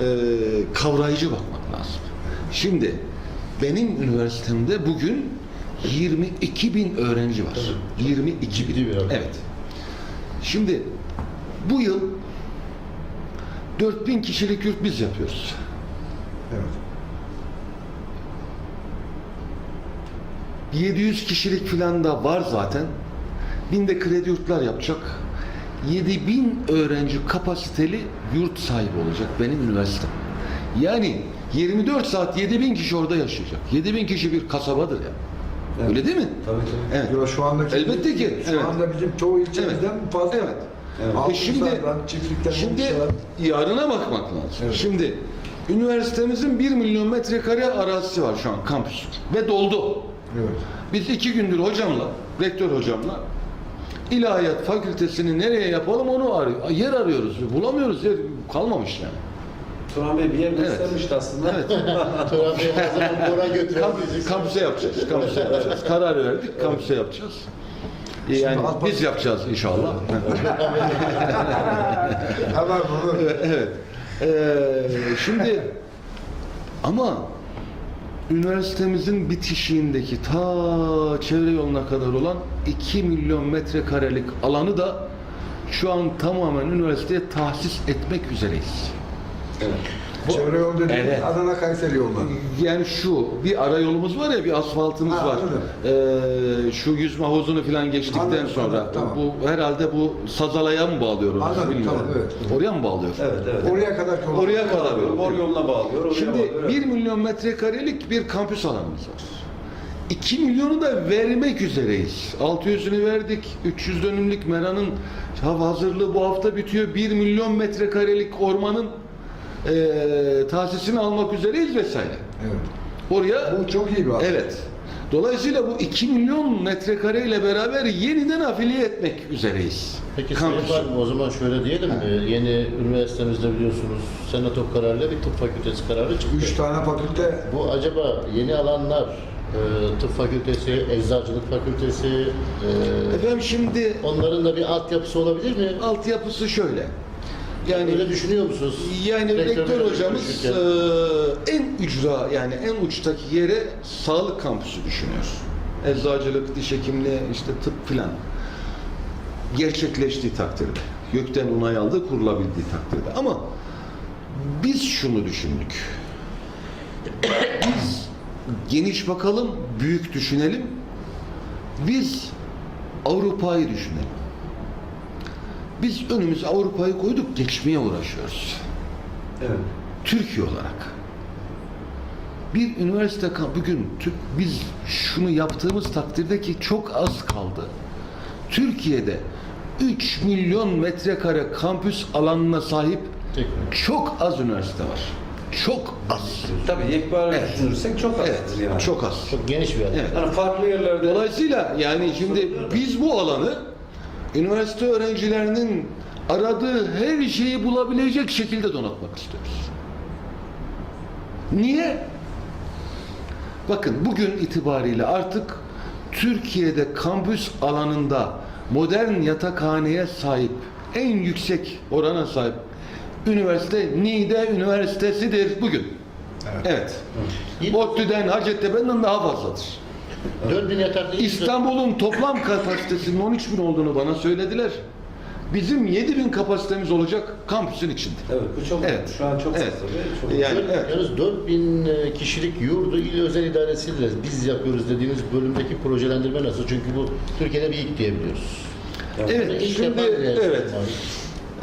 e, kavrayıcı bakmak lazım. Şimdi benim üniversitemde bugün 22 bin öğrenci var. 22 bin. Evet. Şimdi bu yıl 4000 kişilik yurt biz yapıyoruz. Evet. 700 kişilik filan da var zaten. Binde kredi yurtlar yapacak. 7000 öğrenci kapasiteli yurt sahibi olacak benim üniversitem. Yani 24 saat 7000 kişi orada yaşayacak. 7000 kişi bir kasabadır ya. Evet. Öyle değil mi? Tabii tabii. Evet. Yo, şu andaki Elbette ki, Şu evet. anda bizim çoğu ilçemizden fazla. Evet. Evet. E şimdi şimdi yarına bakmak lazım. Evet. Şimdi üniversitemizin 1 milyon metrekare arazisi var şu an kampüs ve doldu. Evet. Biz iki gündür hocamla, rektör hocamla İlahiyat Fakültesini nereye yapalım onu arıyor. Yer arıyoruz. Bulamıyoruz. Yer kalmamış yani. Turan Bey bir yer Evet. göstermişti aslında. Evet. Turan Bey her zaman oraya götüren Kamp, kampüse yapacağız. Kampüse yapacağız. Karar verdik. Kampüse yapacağız. E, Yani alt- biz yapacağız inşallah. Hemen bunu. evet. Ee, şimdi ama üniversitemizin bitişiğindeki ta çevre yoluna kadar olan 2 milyon metrekarelik alanı da şu an tamamen üniversiteye tahsis etmek üzereyiz. Evet. Çevre yol dediğimiz Evet. Adana Kayseri yolları. Yani şu bir ara yolumuz var ya bir asfaltımız Ha, var. Ee, şu yüzme havuzunu falan geçtikten Anladım, sonra anladım, tamam. bu herhalde bu Sazalaya mı bağlıyor Anladım, bilmiyorum. tamam, evet. Oraya mı bağlıyor? Evet, evet. Oraya kadar yol. Oraya kadar yol. Bor yoluna bağlıyor. Oraya Şimdi bağlıyor. 1 milyon metrekarelik bir kampüs alanımız var. 2 milyonu da vermek üzereyiz. 600'ünü verdik. 300 dönümlük meranın hava hazırlığı bu hafta bitiyor. 1 milyon metrekarelik ormanın eee tahsisini almak üzereyiz vesaire. Evet. Oraya Bu çok iyi bir. Evet. Dolayısıyla bu 2 milyon metrekare ile beraber yeniden afiliye etmek üzereyiz. Peki Sayın Kampüsü. Valim o zaman şöyle diyelim mi? Yeni üniversitemizde biliyorsunuz senato kararıyla bir tıp fakültesi kararı çıktı. Üç tane fakülte Bu acaba yeni alanlar e, tıp fakültesi, eczacılık fakültesi e, Efendim şimdi onların da bir altyapısı olabilir mi? altyapısı şöyle. Yani öyle düşünüyor musunuz? Yani rektör hocamız eee, en ücra yani en uçtaki yere sağlık kampüsü düşünüyor. Eczacılık, diş hekimliği, işte tıp filan gerçekleştiği takdirde, gökten onay aldı, kurulabildiği takdirde. Ama biz şunu düşündük. Biz geniş bakalım, büyük düşünelim. Biz Avrupa'yı düşünelim. Biz önümüze Avrupa'yı koyduk, geçmeye uğraşıyoruz. Evet. Türkiye olarak. Bir üniversite bugün Türk biz şunu yaptığımız takdirde ki çok az kaldı. Türkiye'de 3 milyon metrekare kampüs alanına sahip Tek- çok az üniversite var. Çok az. Tabii yekpare Evet. düşünürsek çok azdır Evet, yani. çok az. Çok geniş bir alan. Evet. Yani farklı yerlerde Dolayısıyla yani şimdi biz bu alanı üniversite öğrencilerinin aradığı her şeyi bulabilecek şekilde donatmak istiyoruz. Niye? Bakın bugün itibariyle artık Türkiye'de kampüs alanında modern yatakhaneye sahip en yüksek orana sahip üniversite Niğde Üniversitesi'dir bugün. Evet. Evet. ODTÜ'den, Hacettepe'den daha fazladır. 4000 yataklı İstanbul'un toplam kapasitesinin 13 bin olduğunu bana söylediler. Bizim 7 bin kapasitemiz olacak kampüsün içinde. Evet bu çok Evet. şu an çok Evet. fazla. ve Çok Yani Dört- evet. Yalnız 4000 e, kişilik yurdu il özel idaresiyle biz yapıyoruz dediğimiz bölümdeki projelendirme nasıl? Çünkü bu Türkiye'de bir ilk diyebiliyoruz. Evet, İlk şimdi defa bir yer evet. var.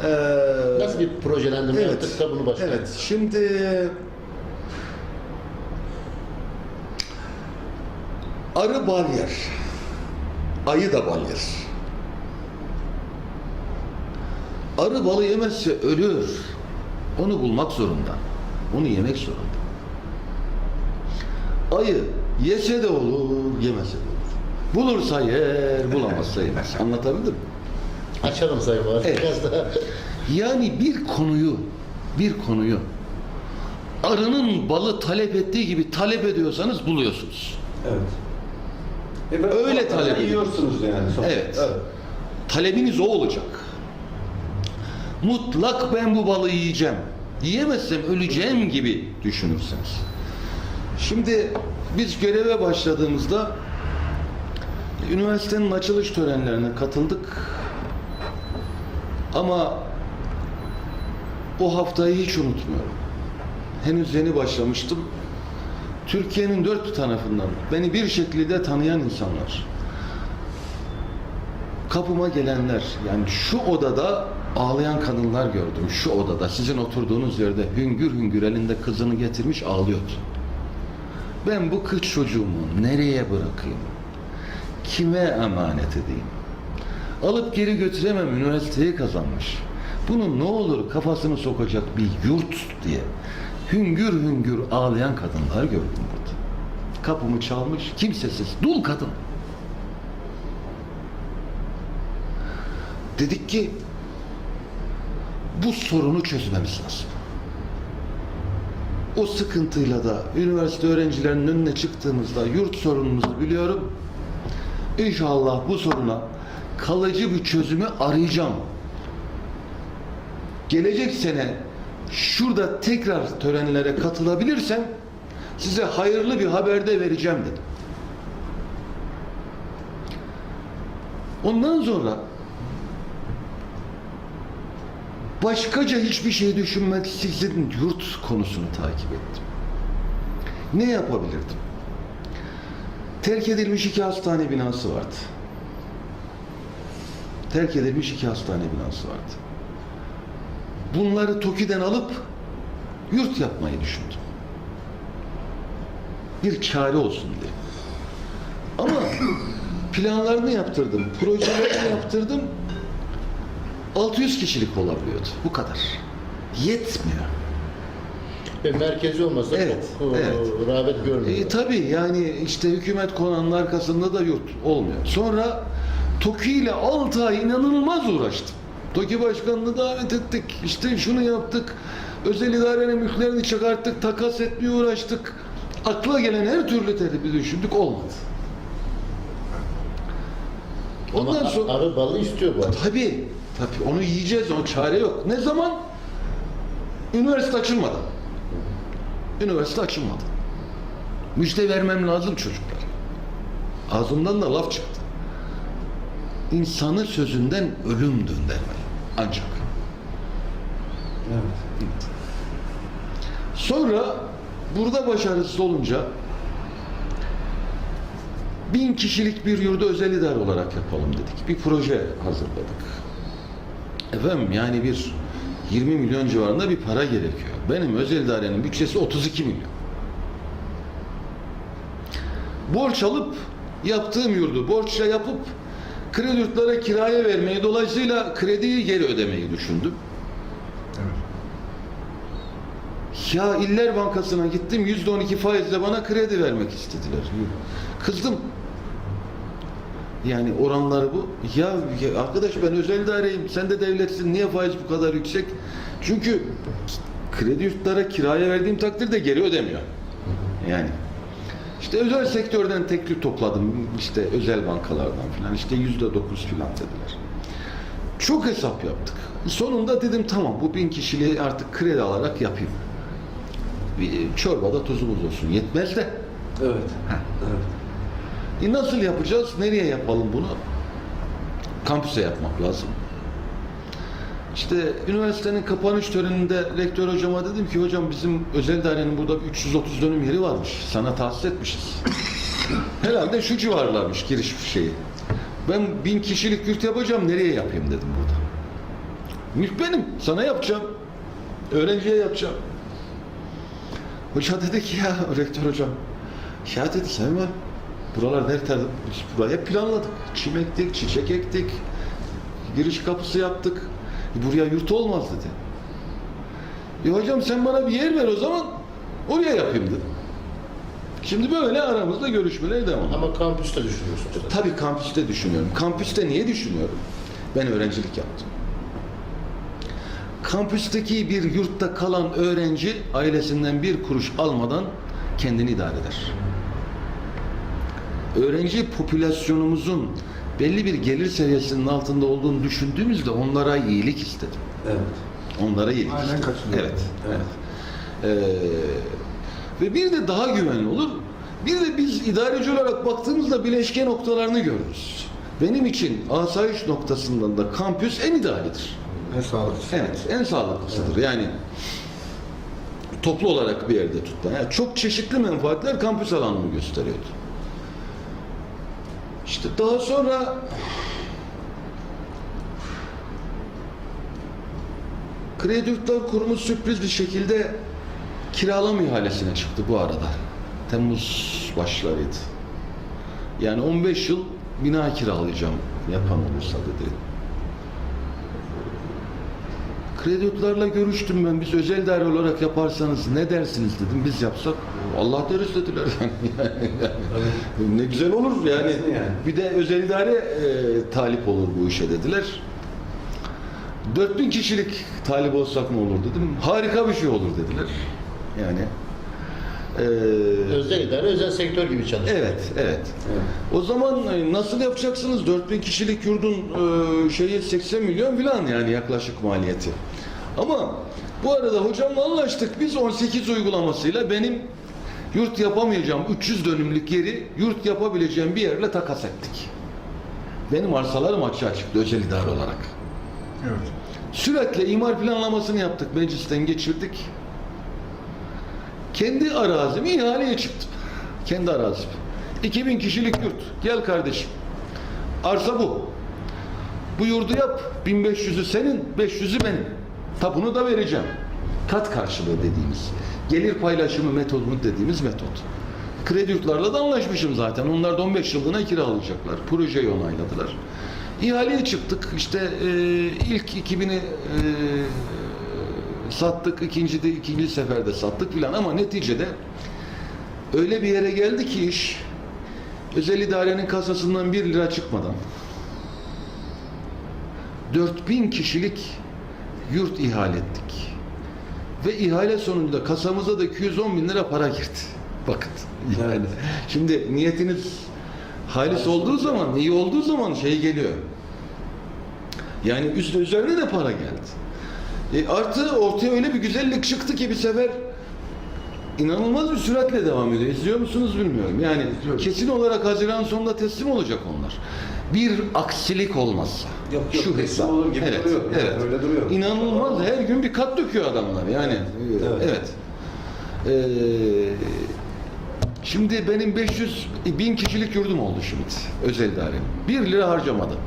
Ee, Nasıl bir projelendirme evet. yaptık da bunu başlayalım. Evet, şimdi arı bal yer. Ayı da bal yer. Arı balı yemezse ölür. Onu bulmak zorunda. Onu yemek zorunda. Ayı yese de olur, yemese de olur. Bulursa yer, bulamazsa yemez. Anlatabildim mi? Açalım Valim. Evet. Biraz daha. Yani bir konuyu, bir konuyu arının balı talep ettiği gibi talep ediyorsanız buluyorsunuz. Evet. E, ben- Öyle talep yiyorsunuz yani. sonuçta. Evet. Talebiniz o olacak. Mutlak ben bu balı yiyeceğim. Yiyemezsem öleceğim gibi düşünürseniz. Şimdi biz göreve başladığımızda üniversitenin açılış törenlerine katıldık. Ama o haftayı hiç unutmuyorum. Henüz yeni başlamıştım. Türkiye'nin dört tarafından beni bir şekilde tanıyan insanlar, kapıma gelenler, yani şu odada ağlayan kadınlar gördüm. Şu odada, sizin oturduğunuz yerde hüngür hüngür elinde kızını getirmiş ağlıyordu. Ben bu kız çocuğumu nereye bırakayım? Kime emanet edeyim? Alıp geri götüremem, üniversiteyi kazanmış. Bunun ne olur kafasını sokacak bir yurt diye hüngür hüngür ağlayan kadınlar gördüm burada. Kapımı çalmış, kimsesiz, dul kadın. Dedik ki bu sorunu çözmemiz lazım. O sıkıntıyla da üniversite öğrencilerinin önüne çıktığımızda yurt sorunumuzu biliyorum. İnşallah bu soruna kalıcı bir çözümü arayacağım. Gelecek sene şurada tekrar törenlere katılabilirsem size hayırlı bir haber de vereceğim dedim. Ondan sonra başkaca hiçbir şey düşünmeksizin yurt konusunu takip ettim. Ne yapabilirdim? Terk edilmiş iki hastane binası vardı. Terk edilmiş iki hastane binası vardı. Bunları TOKİ'den alıp yurt yapmayı düşündüm. Bir çare olsun diye. Ama planlarını yaptırdım, projelerini yaptırdım. 600 kişilik olabiliyordu. Bu kadar. Yetmiyor. Ve merkezi olmasa Evet, çok e, evet. rağbet görmüyor. E, tabii yani işte hükümet konağının arkasında da yurt olmuyor. Sonra TOKİ ile 6 ay inanılmaz uğraştım. TOKİ başkanını davet ettik. İşte şunu yaptık. Özel idarenin mülklerini çıkarttık. Takas etmeye uğraştık. Akla gelen her türlü tedbiri düşündük. Olmadı. Ama Ondan sonra... arı balı istiyor bu. Tabii. Tabii onu yiyeceğiz. O çare yok. Ne zaman? Üniversite açılmadan. Üniversite açılmadı. Müjde vermem lazım çocuklar. Ağzımdan da laf çıktı. İnsanı sözünden ölüm döndürmeyin. Ancak. Evet. Sonra burada başarısız olunca bin kişilik bir yurdu özel idare olarak yapalım dedik. Bir proje hazırladık. Efendim yani bir 20 milyon civarında bir para gerekiyor. Benim özel idarenin bütçesi 32 milyon. Borç alıp yaptığım yurdu borçla yapıp kredi yurtlara kiraya vermeyi dolayısıyla krediyi geri ödemeyi düşündüm. Ya İller Bankası'na gittim yüzde on iki faizle bana kredi vermek istediler. Kızdım. Yani oranları bu. Ya, ya arkadaş ben özel idareyim. Sen de devletsin. Niye faiz bu kadar yüksek? Çünkü kredi yurtlara kiraya verdiğim takdirde geri ödemiyor. Yani. İşte özel sektörden teklif topladım. İşte özel bankalardan falan. İşte yüzde dokuz falan dediler. Çok hesap yaptık. Sonunda dedim tamam bu bin kişiliği artık kredi alarak yapayım. Bir çorbada tuzumuz olsun. Yetmez de. Evet. Evet. E nasıl yapacağız? Nereye yapalım bunu? Kampüse yapmak lazım. İşte üniversitenin kapanış töreninde rektör hocama dedim ki hocam bizim özel dairenin burada 330 dönüm yeri varmış. Sana tahsis etmişiz. Herhalde şu civarlarmış giriş şeyi. Ben bin kişilik yurt yapacağım nereye yapayım dedim burada. Mülk benim. Sana yapacağım. Öğrenciye yapacağım. Hoca dedi ki ya rektör hocam. Ya dedi sen var. Buralar nerede? Burayı hep planladık. Çim ektik, çiçek ektik. Giriş kapısı yaptık. E, buraya yurt olmaz dedi. E hocam sen bana bir yer ver o zaman. Oraya yapayım dedim. Şimdi böyle aramızda görüşmeler devam. Ama kampüste düşünüyorsunuz. tabii. Tabii kampüste düşünüyorum. Kampüste niye düşünüyorum? Ben öğrencilik yaptım. Kampüsteki bir yurtta kalan öğrenci ailesinden bir kuruş almadan kendini idare eder. Öğrenci popülasyonumuzun belli bir gelir seviyesinin altında olduğunu düşündüğümüzde onlara iyilik istedim. Evet. Onlara yedik. Aynen katılıyorum. Evet. evet. Ee, ve bir de daha güvenli olur. Bir de biz idareci olarak baktığımızda bileşke noktalarını görürüz. Benim için asayiş noktasından da kampüs en idealidir. En sağlıklısı. Evet, en sağlıklısıdır. Yani toplu olarak bir yerde tutma. Yani çok çeşitli menfaatler kampüs alanını gösteriyordu. İşte daha sonra Kredi Yurtlar Kurumu sürpriz bir şekilde kiralama ihalesine çıktı bu arada. Temmuz başlarıydı. Yani 15 yıl bina kiralayacağım yapan olursa dedi. Kredi yurtlarla görüştüm ben. Biz özel daire olarak yaparsanız ne dersiniz dedim. Biz yapsak Allah deriz dediler. Yani, ne güzel olur yani. Bir de özel idare e, talip olur bu işe dediler. 4000 kişilik talip olsak ne olur dedim. Harika bir şey olur dediler. Yani e, Özel idare, özel sektör gibi çalışıyor. Evet, evet. O zaman e, nasıl yapacaksınız? 4000 kişilik yurdun e, şeyi 80 milyon falan yani yaklaşık maliyeti. Ama bu arada hocamla anlaştık. Biz 18 uygulamasıyla benim yurt yapamayacağım 300 dönümlük yeri yurt yapabileceğim bir yerle takas ettik. Benim arsalarım açığa çıktı özel idare olarak. Evet. Sürekli imar planlamasını yaptık, meclisten geçirdik. Kendi arazimi ihaleye çıktım. Kendi arazim. 2000 kişilik yurt. Gel kardeşim. Arsa bu. Bu yurdu yap. 1500'ü senin, 500'ü benim. Tapunu da vereceğim. Kat karşılığı dediğimiz. Gelir paylaşımı metodu dediğimiz metot. Kredi yurtlarla da anlaşmışım zaten. Onlar da 15 yıllığına kiralayacaklar. Projeyi onayladılar. İhaleye çıktık. İşte e, ilk 2000'i e, sattık. ikinci de ikinci seferde sattık filan ama neticede öyle bir yere geldi ki iş özel idarenin kasasından 1 lira çıkmadan 4000 kişilik yurt ihale ettik. Ve ihale sonunda kasamıza da 210 bin lira para girdi. Bakın yani Evet. şimdi niyetiniz halis olduğu zaman, iyi olduğu zaman şey geliyor. Yani üst üzerine de para geldi. E artı ortaya öyle bir güzellik çıktı ki bir sefer inanılmaz bir süratle devam ediyor. İzliyor musunuz bilmiyorum. Yani İzliyoruz. kesin olarak Haziran sonunda teslim olacak onlar. Bir aksilik olmazsa. Yok, yok, şu hesap. olur gibi evet, duruyor. Yani Evet. öyle duruyor. İnanılmaz. Her gün bir kat döküyor adamlar. Yani Evet. evet. Ee, şimdi benim 500 bin kişilik yurdum oldu şimdi özel idare. 1 lira harcamadım.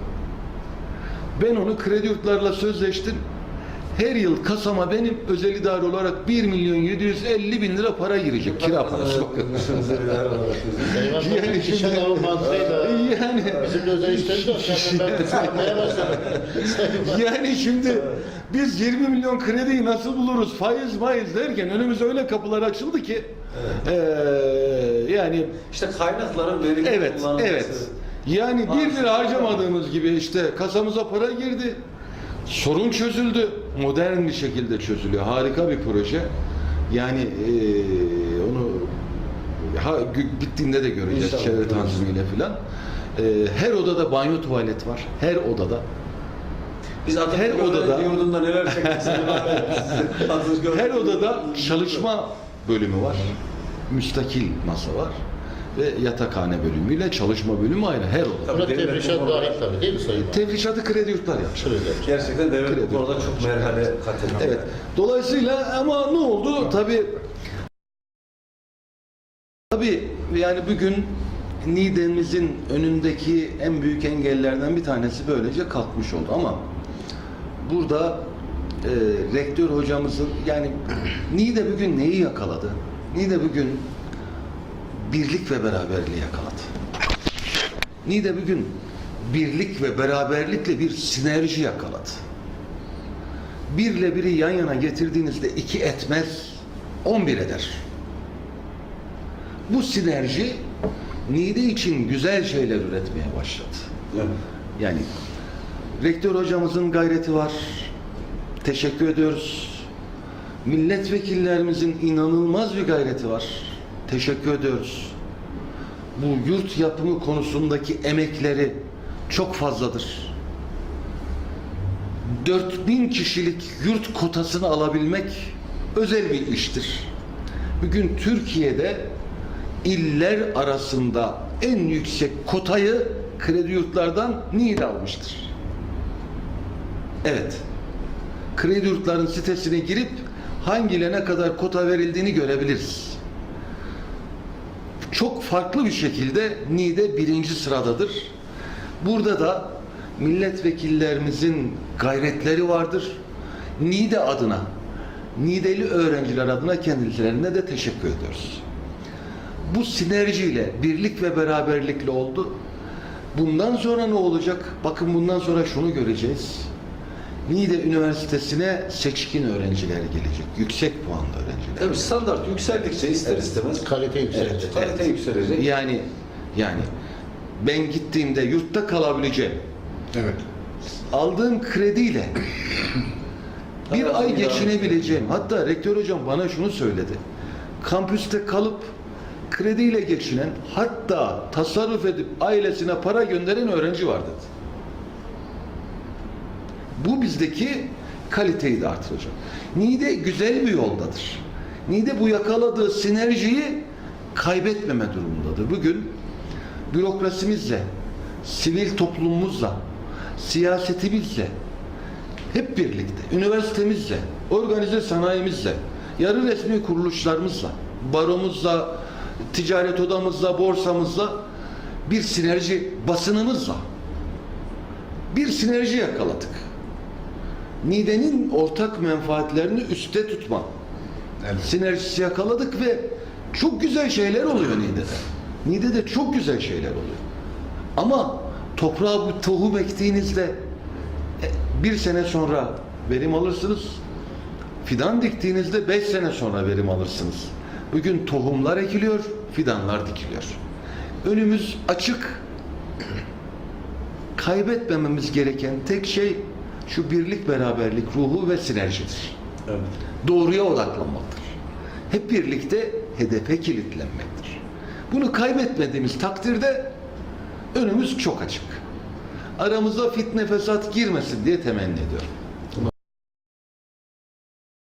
Ben onu kredi yurtlarla sözleştim. Her yıl kasama benim özel idare olarak 1 milyon 750 bin lira para girecek. Kira parası bakın. Yani yani şimdi- Yani yani şimdi biz 20 milyon krediyi nasıl buluruz faiz maiz derken önümüze öyle kapılar açıldı ki eee, yani İşte kaynakların verimli evet kullanılması. evet yani 1 lira harcamadığımız gibi işte kasamıza para girdi sorun çözüldü modern bir şekilde çözülüyor harika bir proje yani eee, onu ha, bittiğinde de göreceğiz İnşallah. çevre tanzimiyle filan Eee, her odada banyo tuvalet var her odada Biz Atatürk Her odada- yurdunda neler gördük. Her odada çalışma bölümü var. Müstakil masa var. Ve yatakhane bölümüyle çalışma bölümü ayrı her oda. Buna Tabii, devlet tefrişat bu konuda- dahil tabii değil mi Sayın? Tefrişatı kredi yurtlar. Şöyle. Gerçekten devlet Kredi konuda çok merhale kat ediyor. Evet. Dolayısıyla ama ne oldu? Tabii Tabii yani bugün Niğde'mizin önündeki en büyük engellerden bir tanesi böylece kalkmış oldu ama burada e, rektör hocamızın yani Niğde bugün neyi yakaladı? Niğde bugün birlik ve beraberliği yakaladı. Niğde bugün birlik ve beraberlikle bir sinerji yakaladı. Birle biri yan yana getirdiğinizde iki etmez, on bir eder. Bu sinerji Niğde için güzel şeyler üretmeye başladı. Evet. Yani rektör hocamızın gayreti var. Teşekkür ediyoruz. Milletvekillerimizin inanılmaz bir gayreti var. Teşekkür ediyoruz. Bu yurt yapımı konusundaki emekleri çok fazladır. 4000 kişilik yurt kotasını alabilmek özel bir iştir. Bugün Türkiye'de iller arasında en yüksek kotayı kredi yurtlardan Niğde almıştır. Evet. Kredi yurtların sitesine girip hangilerine kadar kota verildiğini görebiliriz. Çok farklı bir şekilde Niğde birinci sıradadır. Burada da milletvekillerimizin gayretleri vardır. Niğde adına, Niğdeli öğrenciler adına kendilerine de teşekkür ediyoruz. Bu sinerjiyle, birlik ve beraberlikle oldu. Bundan sonra ne olacak? Bakın bundan sonra şunu göreceğiz. Niğde Üniversitesi'ne seçkin öğrenciler gelecek. Yüksek puanlı öğrenciler. Tabii standart yükseldikçe ister istemez Kalite yükselecek. kalite yükselecek. Yani yani ben gittiğimde yurtta kalabileceğim. Evet. Aldığım krediyle bir ay geçinebileceğim. Hatta rektör hocam bana şunu söyledi. Kampüste kalıp krediyle geçinen hatta tasarruf edip ailesine para gönderen öğrenci var dedi. Bu bizdeki kaliteyi de artıracak. Niğde güzel bir yoldadır. Niğde bu yakaladığı sinerjiyi kaybetmeme durumundadır. Bugün bürokrasimizle, sivil toplumumuzla, siyasetimizle, hep birlikte, üniversitemizle, organize sanayimizle, yarı resmi kuruluşlarımızla, baromuzla, ticaret odamızla, borsamızla, bir sinerji basınımızla bir sinerji yakaladık. Nide'nin ortak menfaatlerini üste tutma Evet. sinerjisi yakaladık ve çok güzel şeyler oluyor Niğde'de. Niğde'de çok güzel şeyler oluyor. Ama toprağa bu tohum ektiğinizde e, bir sene sonra verim alırsınız. Fidan diktiğinizde beş sene sonra verim alırsınız. Bugün tohumlar ekiliyor, fidanlar dikiliyor. Önümüz açık. Kaybetmememiz gereken tek şey şu birlik beraberlik ruhu ve sinerjidir Evet. doğruya odaklanmaktır. Hep birlikte hedefe kilitlenmektir. Bunu kaybetmediğimiz takdirde önümüz çok açık. Aramıza fitne fesat girmesin diye temenni ediyorum.